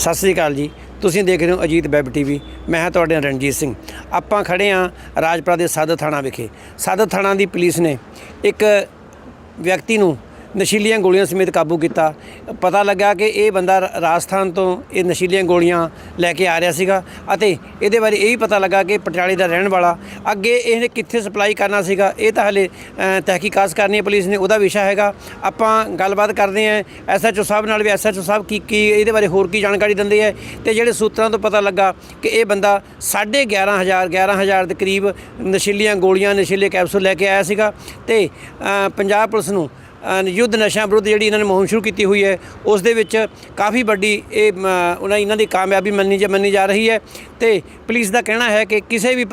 ਸਤਿ ਸ੍ਰੀ ਅਕਾਲ ਜੀ। ਤੁਸੀਂ ਦੇਖ ਰਹੇ ਹੋ ਅਜੀਤ ਵੈਬ ਟੀਵੀ। ਮੈਂ ਹਾਂ ਤੁਹਾਡੇ ਨਾਲ ਰਣਜੀਤ ਸਿੰਘ। ਆਪਾਂ ਖੜੇ ਹਾਂ ਰਾਜਪੁਰਾ ਦੇ ਸਦਰ ਥਾਣਾ ਵਿਖੇ। ਸਦਰ ਥਾਣਾ ਦੀ ਪੁਲਿਸ ਨੇ ਇੱਕ ਵਿਅਕਤੀ ਨੂੰ ਨਸ਼ੀਲੀਆਂ ਗੋਲੀਆਂ ਸਮੇਤ ਕਾਬੂ ਕੀਤਾ। ਪਤਾ ਲੱਗਾ ਕਿ ਇਹ ਬੰਦਾ ਰਾਜਸਥਾਨ ਤੋਂ ਇਹ ਨਸ਼ੀਲੀਆਂ ਗੋਲੀਆਂ ਲੈ ਕੇ ਆ ਰਿਹਾ ਸੀਗਾ ਅਤੇ ਇਹਦੇ ਬਾਰੇ ਇਹ ਵੀ ਪਤਾ ਲੱਗਾ ਕਿ ਪਟਿਆਲੇ ਦਾ ਰਹਿਣ ਵਾਲਾ ਅੱਗੇ ਇਹਨੇ ਕਿੱਥੇ ਸਪਲਾਈ ਕਰਨਾ ਸੀਗਾ। ਇਹ ਤਾਂ ਹਲੇ ਤਹਿਕੀਕਾਤ ਕਰਨੀ ਹੈ ਪੁਲਿਸ ਨੇ, ਉਹਦਾ ਵਿਸ਼ਾ ਹੈਗਾ। ਆਪਾਂ ਗੱਲਬਾਤ ਕਰਦੇ ਹਾਂ ਐਸਐਚਓ ਸਾਹਿਬ ਨਾਲ ਵੀ। ਐਸਐਚਓ ਸਾਹਿਬ ਕੀ ਕੀ ਇਹਦੇ ਬਾਰੇ ਹੋਰ ਕੀ ਜਾਣਕਾਰੀ ਦਿੰਦੇ ਹੈ? ਤੇ ਜਿਹੜੇ ਸੂਤਰਾਂ ਤੋਂ ਪਤਾ ਲੱਗਾ ਕਿ ਇਹ ਬੰਦਾ 11500 11000 ਦੇ ਕਰੀਬ ਨਸ਼ੀਲੀਆਂ ਗੋਲੀਆਂ, ਨਸ਼ੀਲੇ ਕੈਪਸੂਲ ਲੈ ਕੇ ਆਇਆ ਸੀਗਾ ਤੇ ਪੰਜਾਬ ਪੁਲਿਸ ਨੂੰ ਯੁੱਧ ਨਸ਼ਾ ਵਿਰੁੱਧ ਜਿਹੜੀ ਇਹਨਾਂ ਨੇ ਮੁਹਿੰਮ ਸ਼ੁਰੂ ਕੀਤੀ ਹੋਈ ਹੈ, ਉਸ ਦੇ ਵਿੱਚ ਕਾਫੀ ਵੱਡੀ ਇਹ ਉਹਨਾਂ ਇਹਨਾਂ ਦੀ ਕਾਮਯਾਬੀ ਮੰਨੀ ਜਾ ਮੰਨੀ ਜਾ ਰਹੀ ਹੈ ਤੇ ਪੁਲਿਸ ਦਾ ਕਹਿਣਾ ਹੈ ਕਿ ਕਿਸੇ ਵੀ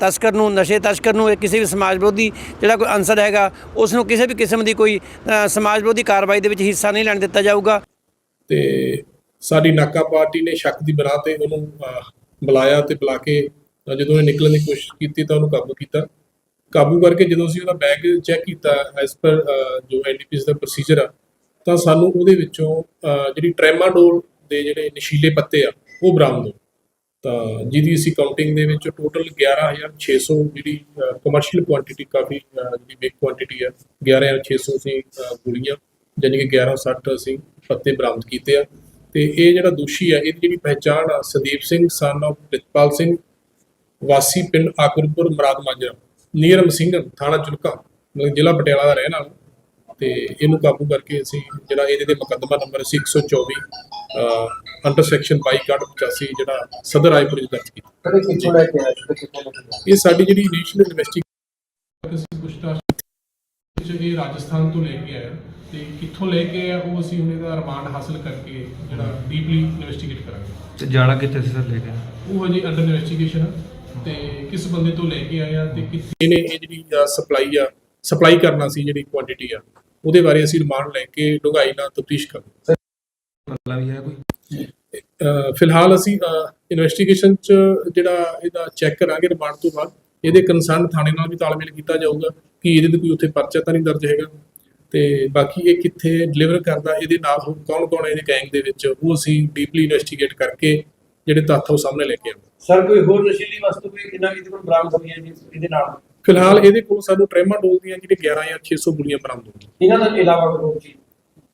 ਤਸਕਰ ਨੂੰ, ਨਸ਼ੇ ਤਸਕਰ ਨੂੰ ਕਿਸੇ ਵੀ ਸਮਾਜ ਵਿਰੋਧੀ ਜਿਹੜਾ ਕੋਈ ਅਨਸਰ ਹੈਗਾ, ਉਸ ਨੂੰ ਕਿਸੇ ਵੀ ਕਿਸਮ ਦੀ ਕੋਈ ਸਮਾਜ ਵਿਰੋਧੀ ਕਾਰਵਾਈ ਦੇ ਵਿੱਚ ਹਿੱਸਾ ਨਹੀਂ ਲੈਣ ਦਿੱਤਾ ਜਾਊਗਾ। ਤੇ ਸਾਡੀ ਨਾਕਾ ਪਾਰਟੀ ਨੇ ਸ਼ੱਕ ਦੀ ਬਣਾ ਤੇ ਉਹਨੂੰ ਬੁਲਾਇਆ ਤੇ ਬੁਲਾ ਕੇ ਜਦੋਂ ਇਹ ਨਿਕਲਣ ਦੀ ਕੋਸ਼ਿਸ਼ ਕੀਤੀ ਤਾਂ ਉਹਨੂੰ ਕਾਬੂ ਕੀਤਾ। ਕਾਬੂ ਕਰਕੇ ਜਦੋਂ ਅਸੀਂ ਉਹਦਾ ਬੈਗ ਚੈੱਕ ਕੀਤਾ ਐਸ ਪਰ ਜੋ ਐਨਡੀਪੀਐਸ ਦਾ ਪ੍ਰੋਸੀਜਰ ਆ, ਤਾਂ ਸਾਨੂੰ ਉਹਦੇ ਵਿੱਚੋਂ ਜਿਹੜੀ ਟ੍ਰੈਮਾਡੋਲ ਦੇ ਜਿਹੜੇ ਨਸ਼ੀਲੇ ਪੱਤੇ ਆ, ਉਹ ਬਰਾਮਦ ਹੋਏ। ਤਾਂ ਜਿਹਦੀ ਅਸੀਂ ਕਾਊਂਟਿੰਗ ਦੇ ਵਿੱਚ ਟੋਟਲ 11600 ਜਿਹੜੀ ਕਮਰਸ਼ੀਅਲ ਕੁਆਂਟੀਟੀ ਕਾਫੀ ਜਿਹੜੀ ਬਿਗ ਕੁਆਂਟੀਟੀ ਆ 11600 ਅਸੀਂ ਗੋਲੀਆਂ ਯਾਨੀ ਕਿ 1160 ਅਸੀਂ ਪੱਤੇ ਬਰਾਮਦ ਕੀਤੇ ਆ। ਤੇ ਇਹ ਜਿਹੜਾ ਦੋਸ਼ੀ ਆ, ਇਹਦੀ ਜਿਹੜੀ ਪਹਿਚਾਣ ਆ, ਸੰਦੀਪ ਸਿੰਘ ਸਨ of ਪ੍ਰਿਤਪਾਲ ਸਿੰਘ, ਵਾਸੀ ਪਿੰਡ ਆਕਰਪੁਰ, ਮਰਾਦ ਮਾਜਰਾ। ਨੀਰਮ ਸਿੰਘ ਥਾਣਾ ਚੁਲਕਾ ਮਤਲਬ ਜ਼ਿਲ੍ਹਾ ਪਟਿਆਲਾ ਦਾ ਰਹਿਣ ਵਾਲਾ। ਤੇ ਇਹਨੂੰ ਕਾਬੂ ਕਰਕੇ ਅਸੀਂ ਜਿਹੜਾ ਇਹਦੇ ਤੇ ਮੁਕੱਦਮਾ ਨੰਬਰ 624 ਅੰਡਰ ਸੈਕਸ਼ਨ 2285 ਜਿਹੜਾ ਸਦਰ ਰਾਏਪੁਰ ਵਿੱਚ ਦਰਜ ਕੀਤਾ। ਇਹ ਸਾਡੀ ਜਿਹੜੀ ਇਨੀਸ਼ੀਅਲ ਇਨਵੈਸਟੀਗੇਸ਼ਨ ਅਸੀਂ ਪੁੱਛਤਾਛ ਇਹ ਰਾਜਸਥਾਨ ਤੋਂ ਲੈ ਕੇ ਆਇਆ ਤੇ ਕਿੱਥੋਂ ਲੈ ਕੇ ਆਇਆ ਉਹ ਅਸੀਂ ਹੁਣ ਇਹਦਾ ਰਿਮਾਂਡ ਹਾਸਲ ਕਰਕੇ ਜਿਹੜਾ ਡੀਪਲੀ ਇਨਵੈਸਟੀਗੇਟ ਕਰਾਂਗੇ। ਤੇ ਜਾਣਾ ਕਿੱਥੇ ਸੀ ਸਰ ਲੈ ਕੇ? ਉਹ ਹਜੇ ਅੰਡਰ ਇਨਵੈਸਟੀਗੇਸ਼ਨ ਆ। ਤੇ ਕਿਸ ਬੰਦੇ ਤੋਂ ਲੈ ਕੇ ਆਇਆ ਤੇ ਕਿੱਥੇ ਇਹਨੇ ਇਹ ਜਿਹੜੀ ਸਪਲਾਈ ਆ ਸਪਲਾਈ ਕਰਨਾ ਸੀ ਜਿਹੜੀ ਕੁਆਂਟੀਟੀ ਆ ਉਹਦੇ ਬਾਰੇ ਅਸੀਂ ਰਿਮਾਂਡ ਲੈ ਕੇ ਡੂੰਘਾਈ ਨਾਲ ਤਫਤੀਸ਼ ਕਰਾਂਗੇ ਮਤਲਬ ਵੀ ਹੈ ਕੋਈ? ਫਿਲਹਾਲ ਅਸੀਂ ਇਨਵੈਸਟੀਗੇਸ਼ਨ ਚ ਜਿਹੜਾ ਇਹਦਾ ਚੈੱਕ ਕਰਾਂਗੇ ਰਿਮਾਂਡ ਤੋਂ ਬਾਅਦ ਇਹਦੇ ਕੰਸਰਨ ਥਾਣੇ ਨਾਲ ਵੀ ਤਾਲਮੇਲ ਕੀਤਾ ਜਾਊਗਾ ਕਿ ਇਹਦੇ ਤੇ ਕੋਈ ਉੱਥੇ ਪਰਚਾ ਤਾਂ ਨਹੀਂ ਦਰਜ ਹੈਗਾ ਤੇ ਬਾਕੀ ਇਹ ਕਿੱਥੇ ਡਿਲੀਵਰ ਕਰਦਾ ਇਹਦੇ ਨਾਲ ਕੌਣ ਕੌਣ ਇਹਦੇ ਗੈਂਗ ਦੇ ਵਿੱਚ ਉਹ ਅਸੀਂ ਡੀਪਲੀ ਇਨਵੈਸਟੀਗੇਟ ਕਰਕੇ ਜਿਹੜੇ ਤੱਥ ਉਹ ਸਾਹਮਣੇ ਲੈ ਕੇ ਆਵਾਂਗੇ ਸਰ ਕੋਈ ਹੋਰ ਨਸ਼ੀਲੀ ਵਸਤੂ ਵੀ ਇਹਨਾਂ ਇਹਦੇ ਕੋਲ ਬਰਾਮਦ ਹੋਈ ਹੈ ਜੀ ਇਹਦੇ ਨਾਲ? ਫਿਲਹਾਲ ਇਹਦੇ ਕੋਲ ਸਾਨੂੰ ਟ੍ਰੈਮਾਡੋਲ ਦੀਆਂ ਜਿਹੜੇ 11 ਜਾਂ 600 ਗੋਲੀਆਂ ਬਰਾਮਦ ਹੋਈਆਂ। ਇਹਨਾਂ ਤੋਂ ਇਲਾਵਾ ਕੋਈ ਹੋਰ ਚੀਜ਼?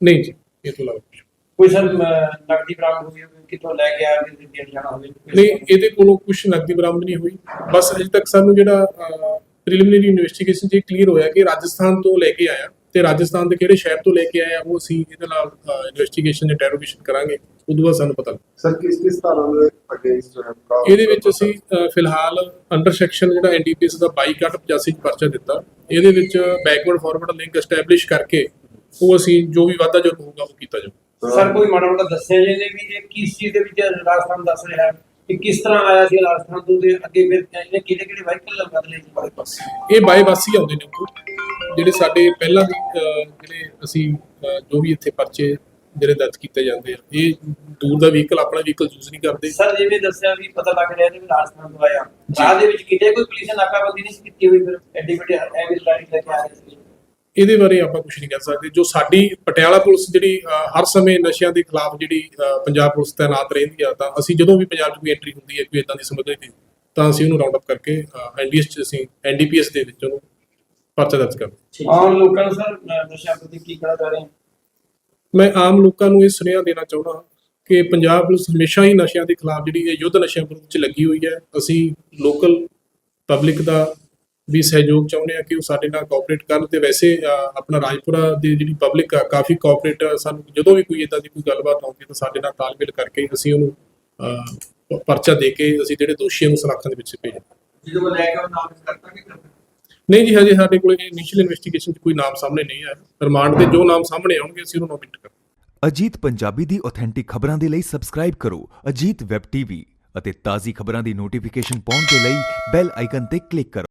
ਨਹੀਂ ਜੀ ਇਹ ਤੋਂ ਇਲਾਵਾ ਕੁਛ। ਕੋਈ ਸਰ ਨਕਦੀ ਬਰਾਮਦ ਹੋਈ ਹੋਵੇ ਕਿੱਥੋਂ ਲੈ ਕੇ ਆਇਆ ਕਿ ਦੇਣ ਜਾਣਾ ਹੋਵੇ? ਨਹੀਂ ਇਹਦੇ ਕੋਲੋਂ ਕੁਝ ਨਕਦੀ ਬਰਾਮਦ ਨਹੀਂ ਹੋਈ। ਬਸ ਅਜੇ ਤੱਕ ਸਾਨੂੰ ਜਿਹੜਾ ਪ੍ਰੀਲਿਮਿਨਰੀ ਇਨਵੈਸਟੀਗੇਸ਼ਨ 'ਚ ਕਲੀਅਰ ਹੋਇਆ ਕਿ ਰਾਜਸਥਾਨ ਤੋਂ ਲੈ ਕੇ ਆਇਆ। ਤੇ ਰਾਜਸਥਾਨ ਦੇ ਕਿਹੜੇ ਸ਼ਹਿਰ ਤੋਂ ਲੈ ਕੇ ਆਇਆ ਉਹ ਅਸੀਂ ਇਹਦੇ ਨਾਲ ਇਨਵੈਸਟੀਗੇਸ਼ਨ ਇੰਟਰੋਗੇਸ਼ਨ ਕਰਾਂਗੇ ਉਦੋਂ ਬਾਅਦ ਸਾਨੂੰ ਪਤਾ ਲੱਗ। ਸਰ ਕਿਸ ਕਿਸ ਤਰ੍ਹਾਂ ਦੇ ਅਗੇਂਸਟ ਜੋ ਹੈ ਇਹਦੇ ਵਿੱਚ ਅਸੀਂ ਫਿਲਹਾਲ ਅੰਡਰ ਸੈਕਸ਼ਨ ਜਿਹੜਾ ਐਨਡੀਪੀਐਸ ਦਾ 2285 ਚ ਪਰਚਾ ਦਿੱਤਾ। ਇਹਦੇ ਵਿੱਚ ਬੈਕਵਰਡ ਫਾਰਵਰਡ ਲਿੰਕ ਐਸਟੈਬਲਿਸ਼ ਕਰਕੇ ਉਹ ਅਸੀਂ ਜੋ ਵੀ ਵਾਧਾ ਜੁਰਮ ਹੋਊਗਾ ਉਹ ਕੀਤਾ ਜਾਊਗਾ ਸਰ ਕੋਈ ਮਾੜਾ ਮੋਟਾ ਦੱਸਿਆ ਜੀ ਨੇ ਵੀ ਇਹ ਕਿਸ ਚੀਜ਼ ਦੇ ਵਿੱਚ ਰਾਜਸਥਾਨ ਦੱਸ ਰਿਹਾ ਹੈ? ਕਿ ਕਿਸ ਤਰ੍ਹਾਂ ਆਇਆ ਸੀ ਰਾਜਸਥਾਨ ਤੋਂ ਤੇ ਅੱਗੇ ਫਿਰ ਇਹਨੇ ਕਿਹੜੇ ਕਿਹੜੇ ਵਾਹੀਕਲ ਬਦਲੇ ਜੀ ਬਾਈਪਾਸ ਇਹ ਬਾਈਪਾਸੀ ਆਉਂਦੇ ਨੇ ਉੱਥੋਂ। ਜਿਹੜੇ ਸਾਡੇ ਪਹਿਲਾਂ ਜਿਹੜੇ ਅਸੀਂ ਜੋ ਵੀ ਇੱਥੇ ਪਰਚੇ ਜਿਹੜੇ ਦਰਜ ਕੀਤੇ ਜਾਂਦੇ ਆ ਇਹ ਦੂਰ ਦਾ ਵਹੀਕਲ ਆਪਣਾ ਵਹੀਕਲ ਯੂਜ਼ ਨਹੀਂ ਕਰਦੇ। ਸਰ ਜਿਵੇਂ ਦੱਸਿਆ ਵੀ ਪਤਾ ਲੱਗ ਰਿਹਾ ਸੀ ਵੀ ਰਾਜਸਥਾਨ ਤੋਂ ਆਇਆ। ਰਾਹ ਦੇ ਵਿੱਚ ਕਿਤੇ ਕੋਈ ਪੁਲਿਸ ਨੇ ਨਾਕਾਬੰਦੀ ਨਹੀਂ ਕੀਤੀ ਹੋਈ ਫਿਰ? ਐਡੀ ਵੱਡੀ ਐਵੇਂ ਗਾੜੀ ਲੈ ਕੇ ਆ ਰਹੇ ਸੀ। ਇਹਦੇ ਬਾਰੇ ਆਪਾਂ ਕੁਝ ਨਹੀਂ ਕਰ ਸਕਦੇ। ਜੋ ਸਾਡੀ ਪਟਿਆਲਾ ਪੁਲਿਸ ਜਿਹੜੀ ਹਰ ਸਮੇਂ ਨਸ਼ਿਆਂ ਦੇ ਖਿਲਾਫ ਜਿਹੜੀ ਪੰਜਾਬ ਪੁਲਿਸ ਤੈਨਾਤ ਰਹਿੰਦੀ ਆ ਤਾਂ ਅਸੀਂ ਜਦੋਂ ਵੀ ਪੰਜਾਬ 'ਚ ਕੋਈ ਐਂਟਰੀ ਹੁੰਦੀ ਹੈ ਕੋਈ ਇਦਾਂ ਦੀ ਸਮੱਗਰੀ ਦੀ ਤਾਂ ਅਸੀਂ ਉਹਨੂੰ ਰਾਉਂਡ ਅਪ ਕਰਕੇ ਐਨਡੀਐਸ 'ਚ ਅਸੀਂ ਐਨਡੀਪੀਐਸ ਦੇ ਵਿੱਚ ਉਹਨੂੰ ਪਰਚਾ ਦਰਜ ਕਰਦੇ ਆਮ ਲੋਕਾਂ ਨੂੰ ਸਰ ਨਸ਼ਿਆਂ ਪ੍ਰਤੀ ਕੀ ਕਹਿਣਾ ਚਾਹ ਰਹੇ ਹੋ? ਮੈਂ ਆਮ ਲੋਕਾਂ ਨੂੰ ਇਹ ਸੁਨੇਹਾ ਦੇਣਾ ਚਾਹੁੰਦਾ ਕਿ ਪੰਜਾਬ ਪੁਲਿਸ ਹਮੇਸ਼ਾ ਹੀ ਨਸ਼ਿਆਂ ਦੇ ਖਿਲਾਫ ਜਿਹੜੀ ਇਹ ਯੁੱਧ ਨਸ਼ਿਆਂ ਵਿਰੁੱਧ 'ਚ ਲੱਗੀ ਹੋਈ ਹੈ। ਅਸੀਂ ਲੋਕਲ ਪਬਲਿਕ ਦਾ ਵੀ ਸਹਿਯੋਗ ਚਾਹੁੰਦੇ ਆ ਕਿ ਉਹ ਸਾਡੇ ਨਾਲ ਕੋਆਪਰੇਟ ਕਰਨ ਤੇ ਵੈਸੇ ਆਪਣਾ ਰਾਜਪੁਰਾ ਦੀ ਜਿਹੜੀ ਪਬਲਿਕ ਆ ਕਾਫੀ ਕੋਆਪਰੇਟ ਸਾਨੂੰ ਜਦੋਂ ਵੀ ਕੋਈ ਇਦਾਂ ਦੀ ਕੋਈ ਗੱਲਬਾਤ ਆਉਂਦੀ ਹੈ ਤਾਂ ਸਾਡੇ ਨਾਲ ਤਾਲਮੇਲ ਕਰਕੇ ਅਸੀਂ ਉਹਨੂੰ ਪਰਚਾ ਦੇ ਕੇ ਅਸੀਂ ਜਿਹੜੇ ਦੋਸ਼ੀਆਂ ਨੂੰ ਸਲਾਖਾਂ ਦੇ ਵਿੱਚ ਭੇਜਦੇ ਜਦੋਂ ਲੈ ਕੇ ਉਹ ਨਾਮ ਕਰਤਾ ਕਿ ਕਰਤਾ ਨਹੀਂ ਜੀ ਹਜੇ ਸਾਡੇ ਕੋਲ ਇਨੀਸ਼ੀਅਲ ਇਨਵੈਸਟੀਗੇਸ਼ਨ 'ਚ ਕੋਈ ਨਾਮ ਸਾਹਮਣੇ ਨਹੀਂ ਆਇਆ। ਰਿਮਾਂਡ ਦੇ ਜੋ ਨਾਮ ਸਾਹਮਣੇ ਆਉਣਗੇ ਅਸੀਂ ਉਹਨੂੰ ਨੋਮਿਨੇਟ ਕਰਾਂਗੇ। ਅਜੀਤ ਪੰਜਾਬੀ ਦੀ ਆਥੈਂਟਿਕ ਖਬਰਾਂ ਦੇ ਲਈ ਸਬਸਕ੍ਰਾਈਬ ਕਰੋ ਅਜੀਤ ਵੈਬ ਟੀਵੀ ਅਤੇ ਤਾਜ਼ੀ ਖਬਰਾਂ ਦੀ ਨੋਟੀਫਿਕੇਸ਼ਨ ਪਾਉਣ ਦੇ ਲਈ ਬੈਲ ਆਈਕਨ ਤੇ ਕਲਿੱਕ ਕਰੋ।